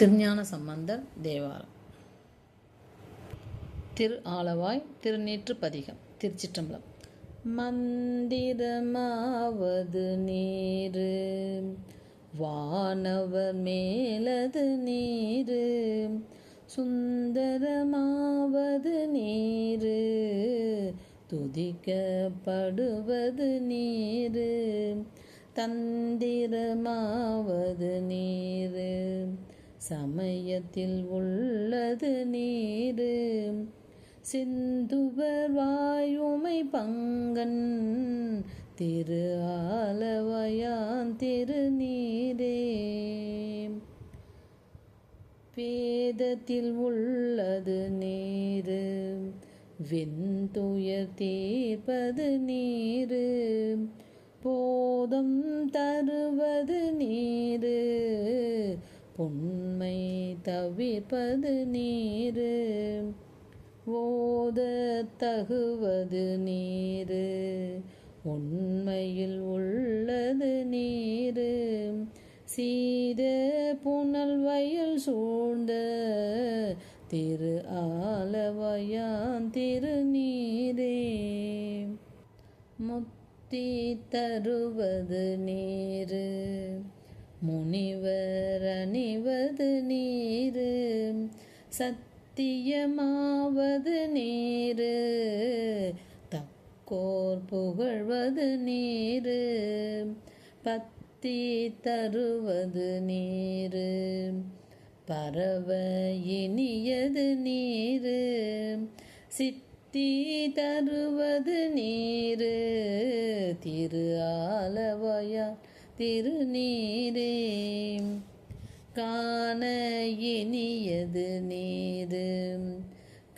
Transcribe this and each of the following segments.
திருஞான சம்பந்தர் தேவாரம். திரு ஆலவாய் திருநீற்று பதிகம் திருச்சிற்றம்பலம். மந்திரமாவது நீரு வானவர் மேலது நீரு சுந்தரமாவது நீரு துதிக்கப்படுவது நீரு தந்திரமாவது நீரு. சமயத்தில் உள்ளது நீரு. சிந்துவர் வாயுமை பங்கன் திரு ஆலவயான் திருநீரே வேதத்தில் உள்ளது நீரு வெந்துயர் தீர்ப்பது நீரு. போதம் தருவது நீரு பொன்மை தவிர்ப்பது நீரு. ஓத தகுவது நீரு. உண்மையில் உள்ளது நீரு. சீர புனல் வயல் சூழ்ந்த திரு ஆலவயான் திருநீரே. முத்தி தருவது நீரு. முனிவர் அணிவது நீரு சத்தியமாவது நீரு தக்கோர் புகழ்வது நீரு பத்தி தருவது நீரு பரவ இனியது நீரு சித்தி தருவது நீரு திரு ஆல திருநீரே காண இனியது நீரு.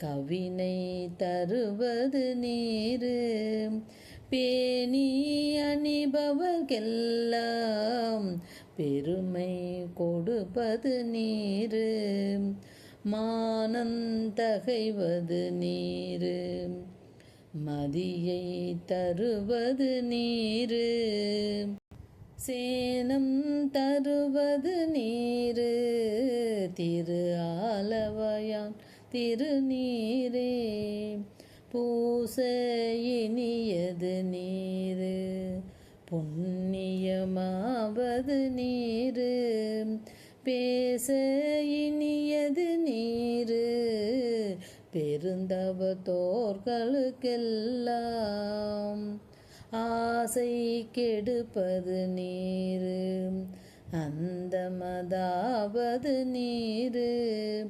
கவினை தருவது நீரு. பேணி அணிபவர்கெல்லாம் பெருமை கொடுப்பது நீரு. மானந்தகைவது நீரு. மதியை தருவது நீரு. சேனம் தருவது நீரு திரு ஆலவயான் திருநீரே. பூச இனியது நீரு புண்ணியமாவது நீரு. பேச இனியது நீரு பெருந்தவ தோர்களுக்கெல்லாம். ஆசை கெடுப்பது நீரு. அந்த மதாவது நீரு.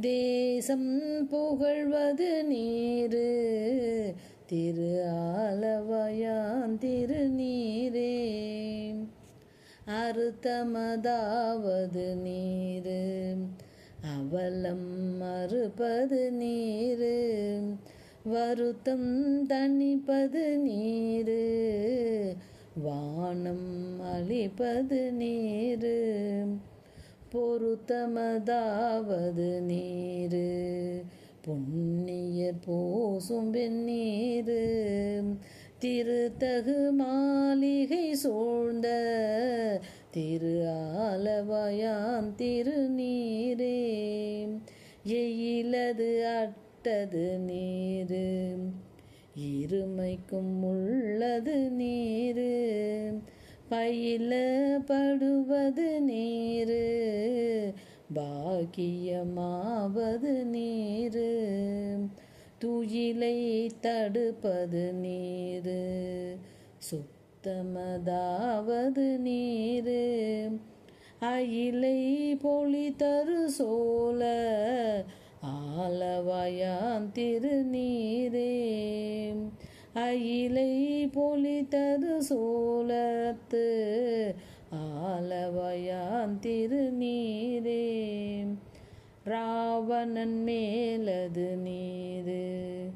தேசம் புகழ்வது நீரு. திரு ஆலவயான் திருநீரே அறுத்தமதாவது நீரு. அவலம் மறுப்பது நீரு. வருத்தம் தணிப்பது நீரு. வானம் அழிப்பது நீரு. பொருத்தமதாவது நீரு. புண்ணியர் போசும் வெந்நீரு. திருத்தகு மாளிகை சூழ்ந்த திரு ஆலவயான் திருநீரே. எயிலது விட்டது நீரு. இருமைக்கும் உள்ளது நீரு. பயில படுவது நீரு. பாக்கியமாவது நீரு. துயிலை தடுப்பது நீரு. சுத்தமதாவது நீரு. அயிலை பொழி தரு சோழ. ஆலவாயாம் திருநீரே. அயிலை பொலித்தது தரு சோலத்து ஆலவயான் திருநீரே. ராவணன் மேலது நீரு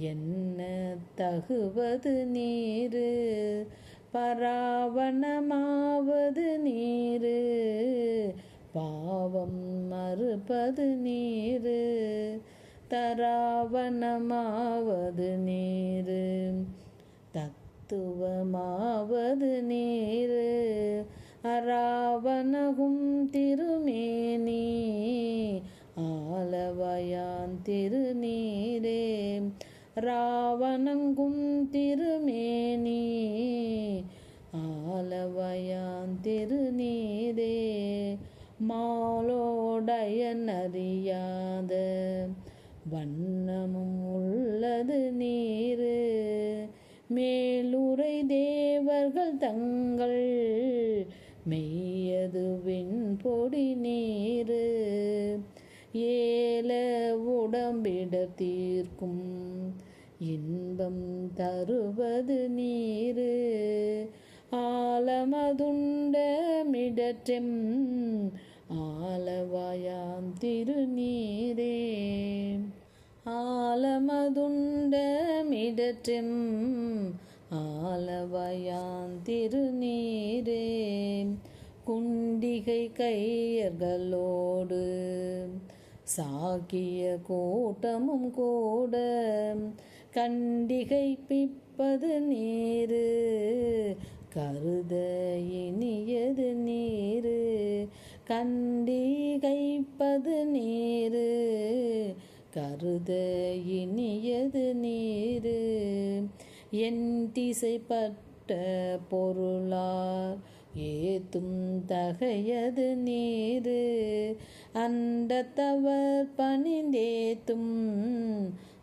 என்ன தகுவது நீரு? பராவணமாவது நீரு பாவம் மறுப்பது நீரு. தராவணமாவது நீரு. தத்துவமாவது நீரு. அராவணகும் திருமேனி. ஆலவயான் திருநீரே. ரா ஆலமது நீரு. ஆலமதுண்டமிடற்றெம் ஆலவாயாம் திருநீரே. ஆலமதுண்டமிடற்றெம் ஆலவாயாம் திருநீரே. குண்டிகை கையர்களோடு சாக்கிய கூட்டமும் கூட. கண்டிகை பிப் பிப்பது நீரு. கருத இனியது நீரு. கண்டிகைப்பது நீரு. கருத இனியது நீரு. என் திசைப்பட்ட பொருளார் ஏத்தும் தகையது நீரு. அண்டத்தவர் பணிந்தேத்தும்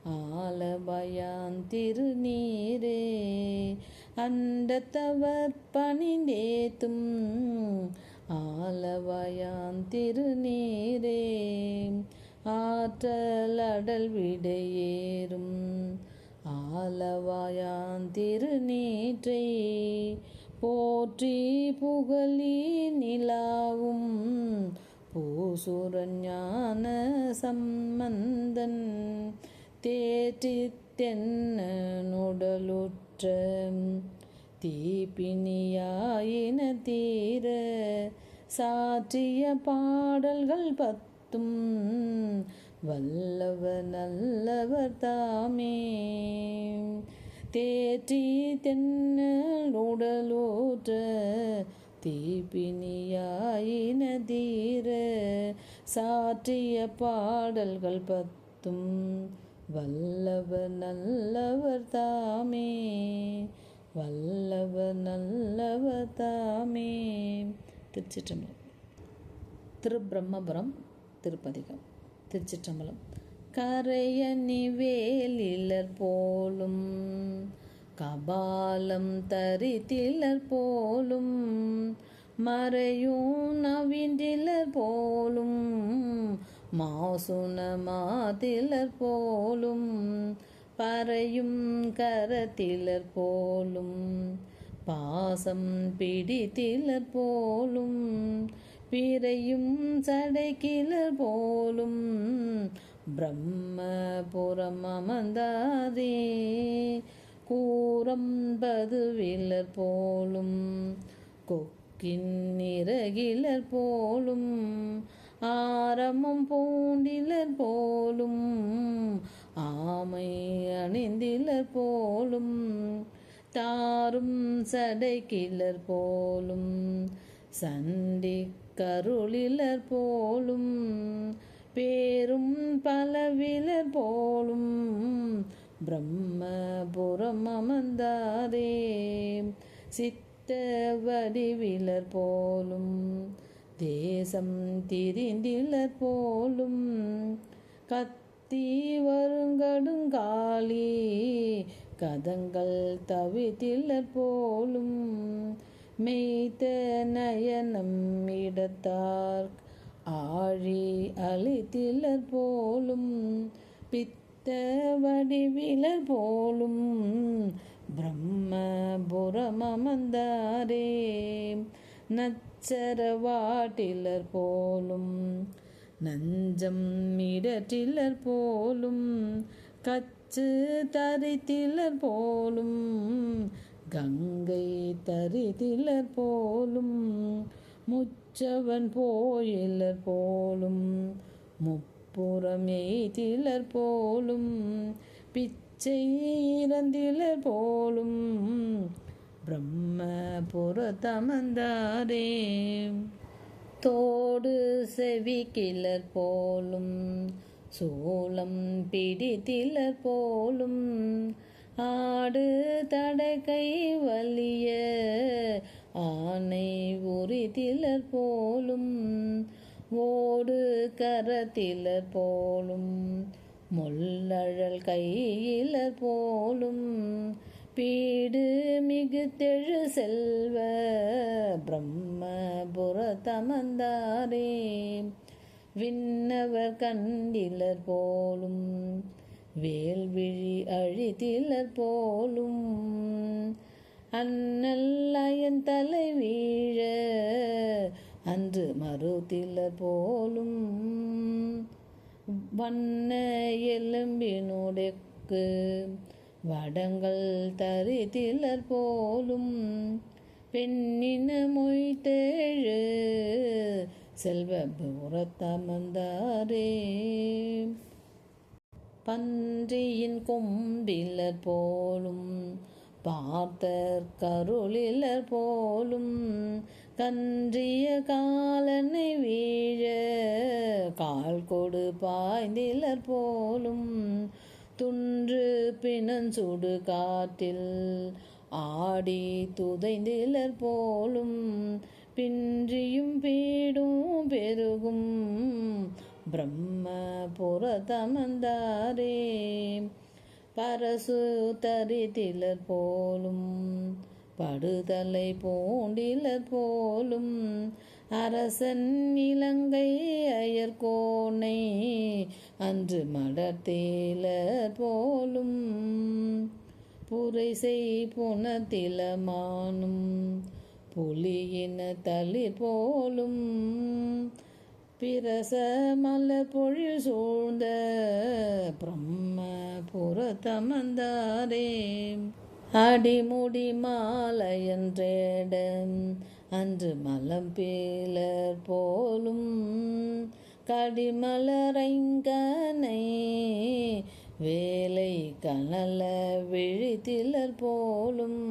ஆலபயான் திருநீரே அண்டத்தவர் பணிந்தேத்தும் ஆலவயான் திருநீரே ஆற்றலடல் விடையேறும் ஆலவாயான் திருநீற்றை போற்றி புகழி நிலாவும் பூசுரஞான சம்பந்தன். தேற்றித்தென்னுடலுற்ற தீபினியாயின தீர சாற்றிய பாடல்கள் பத்தும் வல்லவர் நல்லவர் தாமே. தேற்றி தென்னல் உடலூற்ற தீப்பினியாயின தீர சாற்றிய பாடல்கள் பத்தும் வல்லவர் நல்லவர் தாமே. வல்லவர் நல்லவர் தாமே. திருச்சிற்றம்பலம். திருப்பிரம்மபுரம் திருப்பதிகம். திருச்சிற்றம்பலம். கரையணி வேலிலர் போலும். கபாலம் தரித்திலர் போலும். மறையும் நவின்றிலர் போலும். மாசுன மாதிலர் போலும் பறையும் கரத்திலர் போலும் பாசம் பிடித்திலர் போலும் பிறையும் சடைக்கிலர் போலும் பிரம்மபுரம் அமர்ந்தாதே கூறம்பதுவிலர் போலும் கொக்கின் நிறகிலர் போலும் ஆரமும் பூண்டிலர் போலும் ஆமை அணிந்திலர் போலும் தாரும் சடை கிளர் போலும் சண்டி கருளிலர் போலும் பேரும் பலவிலர் போலும் பிரம்மபுரம் அமர்ந்தாரே சித்த வடிவிலர் போலும் தேசம் திரிந்திலர் போலும் கத்தி வருங்கடுங்காலி கதங்கள் தவித்திலர் போலும் மெய்த்த நயனம் இடத்தார் ஆழி அழித்திலர் போலும் பித்த வடிவிலர் போலும் பிரம்மபுரமந்தாரே நச்சரவாட்டிலர் போலும் நஞ்சம் இடற்றிலர் போலும் கச்சு தரித்திலர் போலும் கங்கை தரித்திலர் போலும் முச்சவன் போயிலர் போலும் முப்புறம் எய்திலர் போலும் பிச்சை இறந்திலர் போலும் பிரம்மபுரத்தமந்தாரே தோடு செவி கிளர் போலும் சூலம் பிடித்திலர் போலும் ஆடு தடகை வலிய ஆனை உரிதிலர் போலும் ஓடு கரத்திலர் போலும் முள்ளழல் கையிலர் போலும் பீடு மிகுத்தெழு செல்வ பிரம்மபுர தமந்தாரே. விண்ணவர் கண்டிலர் போலும் வேல்விழி அழித்திலர் போலும். அண்ணல் அயன் தலை வீழ அன்று மறுத்திலர் போலும். வண்ண எலும்பினுடைக்கு வடங்கள் தரிதிலர் போலும் பெண்ணின மொய்த்தேழு செல்வ புறத்தமர்ந்தாரே பன்றியின் கொம்பிலர் போலும் பார்த்தர் கருளிலர் போலும் கன்றிய காலனை வீழ கால் கொடு பாய்ந்திலர் போலும் துன்று பிணஞ்சூடு காற்றில் ஆடி துதைந்திலர் போலும் பின்றியும் பீடும் பெருகும் பிரம்ம புறதமந்தாரே பரசு தரிதிலர் போலும் படுதலை போண்டிலர் போலும் அரசன் இலங்கை அயர்கோனை அன்று மடத்தேலர் போலும். புரைசை புனத்திலமானும் புலியின தளிர் போலும். பிரச மலர் பொழில் சூழ்ந்த பிரம்ம புறத்தமந்தாரே அடிமுடி மாலையன்றேட அன்று மலம் பேலர் போலும் கடிமலரைங்கனை வேலை கனல விழித்திலர் போலும்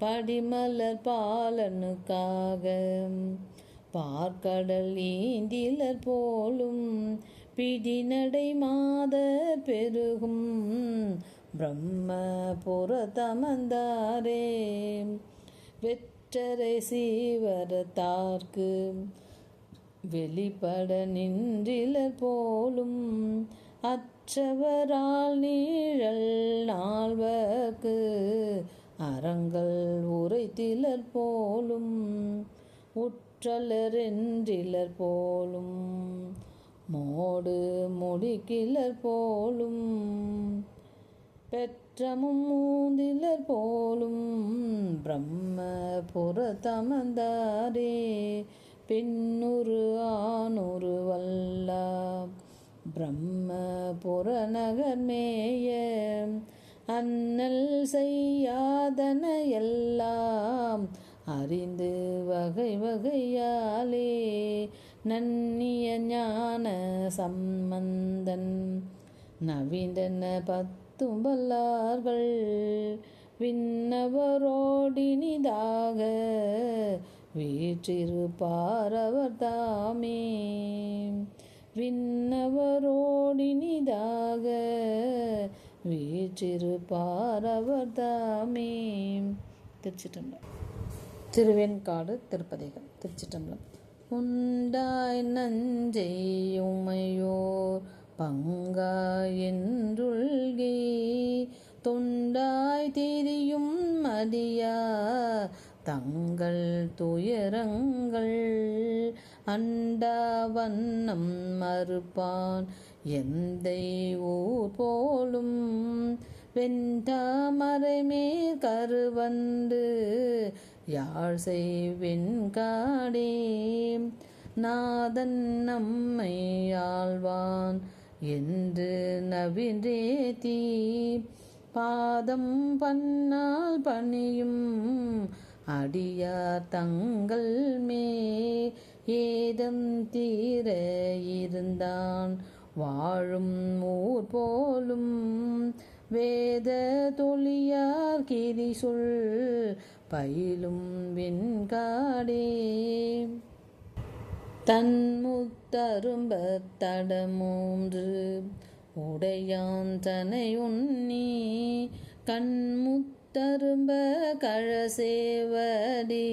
படிமலர் பாலனுக்காக பார்க்கடல் ஈந்திலர் போலும் பிடிநடை மாத பெருகும் பிரம்மபுரத்தமர்ந்தாரே சிற்றரை சீவரத்தார்க்கு வெளிப்பட நின்றிலர் போலும் அற்றவரால் நீழல் நால்வர்க்கு அறங்கள் உரைத்திலர் போலும் உற்றலரென்றிலர் போலும் மோடு முடிக்கிலர் போலும் பெற்ற பெற்றமும் மூந்திலர் போலும் பிரம்ம புறத்தமர்ந்தாரே பெண்ணுரு ஆணுரு வல்லா பிரம்ம புறநகர் மேய அண்ணல் செய்யாதன எல்லாம் அறிந்து வகை வகையாலே நன்னிய ஞான சம்பந்தன் நவீந்தன பத்தும் வல்லார்கள் விண்ணவரோடினிதாக வீற்றிருப்பாரவர் தாமே விண்ணவரோடினிதாக வீற்றிருப்பாரவர் தாமே திருச்சிட்டம்பலம் திருவெண்காடு திருப்பதிகள் திருச்சிட்டம்பலம் உண்டாய் நஞ்சை உமையோர் பங்கா என்றுள்கே தொண்டாய் திரியும் மதியா தங்கள் துயரங்கள் அண்டா வண்ணம் மறுப்பான் எந்தை ஊர் போலும் வெண்டாமரைமே கருவந்து யாழ் செய்வெண்காடே நாதன் நம்மை ஆழ்வான் என்று நவின்றேத்தி பாதம் பண்ணால் பணியும் அடியார் தங்கள் மே ஏதம் தீர இருந்தான். வாழும் ஊர் போலும் வேத தொழியார் கிரி சொல் பயிலும் வெண்காடே. தரும்ப தடமூன்று உடையாந்தனை உண்ணி கண்முத்தரும்ப கழசேவடி.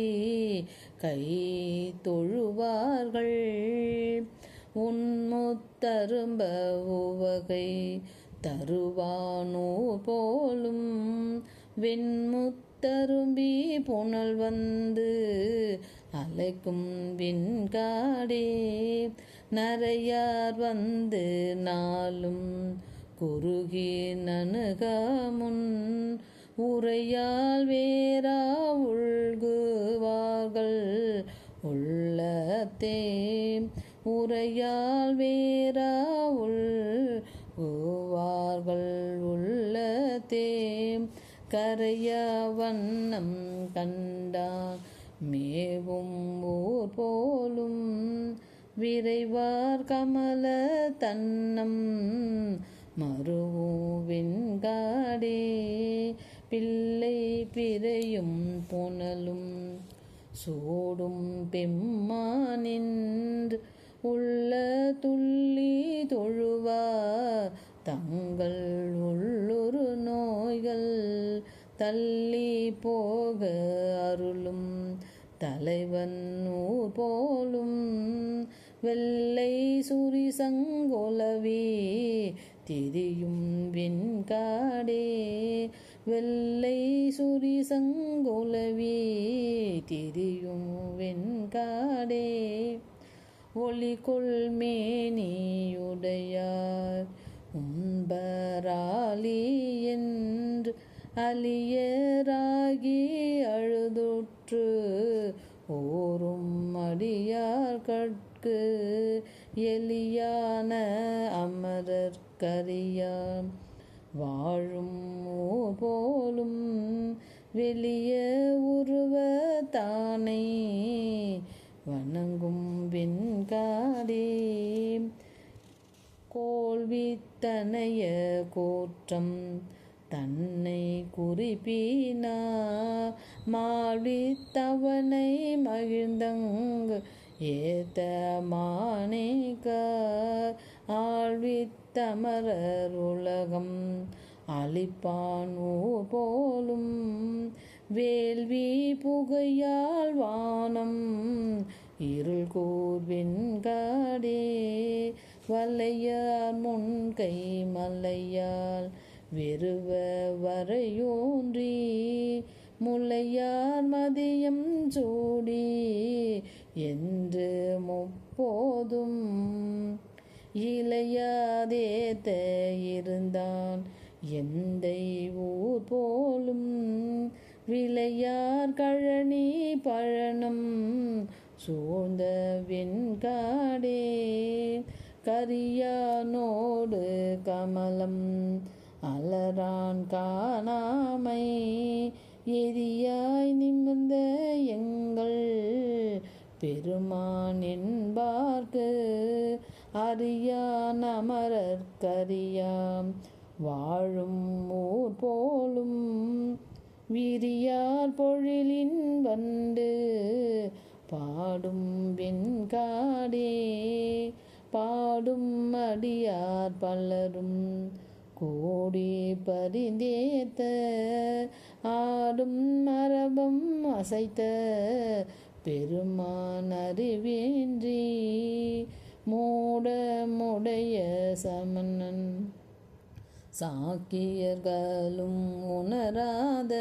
கை தொழுவார்கள் உன்முத்தரும்ப உவகை தருவானோ போலும். வெண்முத்தரும்பி புனல் வந்து அலைக்கும் விண்காடே நரையார் வந்து நாளும் குறுகி நணுகமுன் உரையால் வேறா உள்குவார்கள் உள்ளத்தே. உரையால் வேரா உள்குவார்கள் உள்ளத்தே. கரைய வண்ணம் விரைவார் கமல தன்னம் மறுவின்காடே பிள்ளை பிறையும் புனலும் சூடும் பெம்மானின்று உள்ள துள்ளி தொழுவார் தங்கள் உள்ளுரு நோய்கள் தள்ளி போக அருளும் தலைவன் ஊர் போலும் வெள்ளை சூரி சங்கோலவி திரியும் வெண்காடே வெள்ளை சூரி சங்கோலவி திரியும் வெண்காடே ஒளி கொள்மேனியுடையார் உம்பராளி என்று அலியராகி அழுதுற்று ஓரும் அடியார் கட்கு எலியான அமரர்கரியான் வாழும் போலும் வெளிய உருவ தானே வணங்கும் வெண்காடே கோல்வித்தனைய கோற்றம் தன்னை குறிப்பினா மாவித்தவனை மகிழ்ந்தங்கு ஏத்த மானேக ஆழ்வித்தமரர் உலகம் அழிப்பான் ஊர் போலும் வேள்வி புகையால் வானம் இருள் கூர்வின்காடே வல்லையார் முன்கை மல்லையால் வெறுவ வரையோன்றி முல்லையார் மதியம் சூடி என்று முப்போதும் இளையாதேத்த இருந்தான் எந்தை ஊர் போலும் விளையார் கழனி பழனம் சூழ்ந்த வெண்காடே கரியானோடு கமலம் அலரான் காணாமை எரியாய் நிமிர்ந்த எங்கள் பெருமான் என்பார்க்கு அறியான் அமரர்க்கரியாம். வாழும் ஊர் போலும் விரியார் பொழிலின் வண்டு. பாடும் வெண்காடே பாடும் அடியார் பலரும் கோடி பரிந்தேத்த. ஆடும் மரபம் அசைத்த பெருமான் அறிவேன்றி மூடமுடைய சமணன். சாக்கியர்களும் உணராத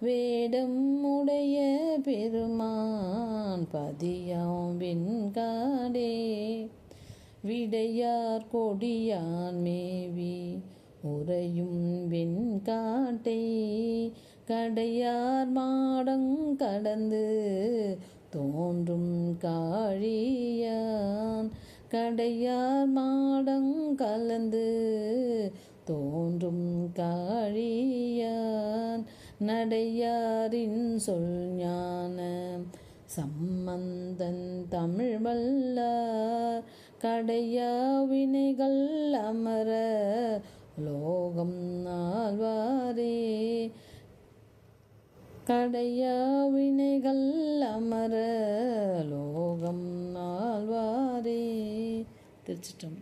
வேடம் உடைய பெருமான் பதியாம் காடே. விடையார் கொடியான் மேவி உறையும் வெண்காட்டை. கடையார் மாடங் கடந்து தோன்றும் காழியான். கடையார் மாடங் கலந்து தோன்றும் காழியான். நடையாரின் சொல் ஞான சம்மந்தன் தமிழ் வல்லார். கடையா வினைகள் அமர லோகம் ஆழ்வாரே. கடையா வினைகள் அமர லோகம் ஆழ்வாரே திருச்சிட்டம்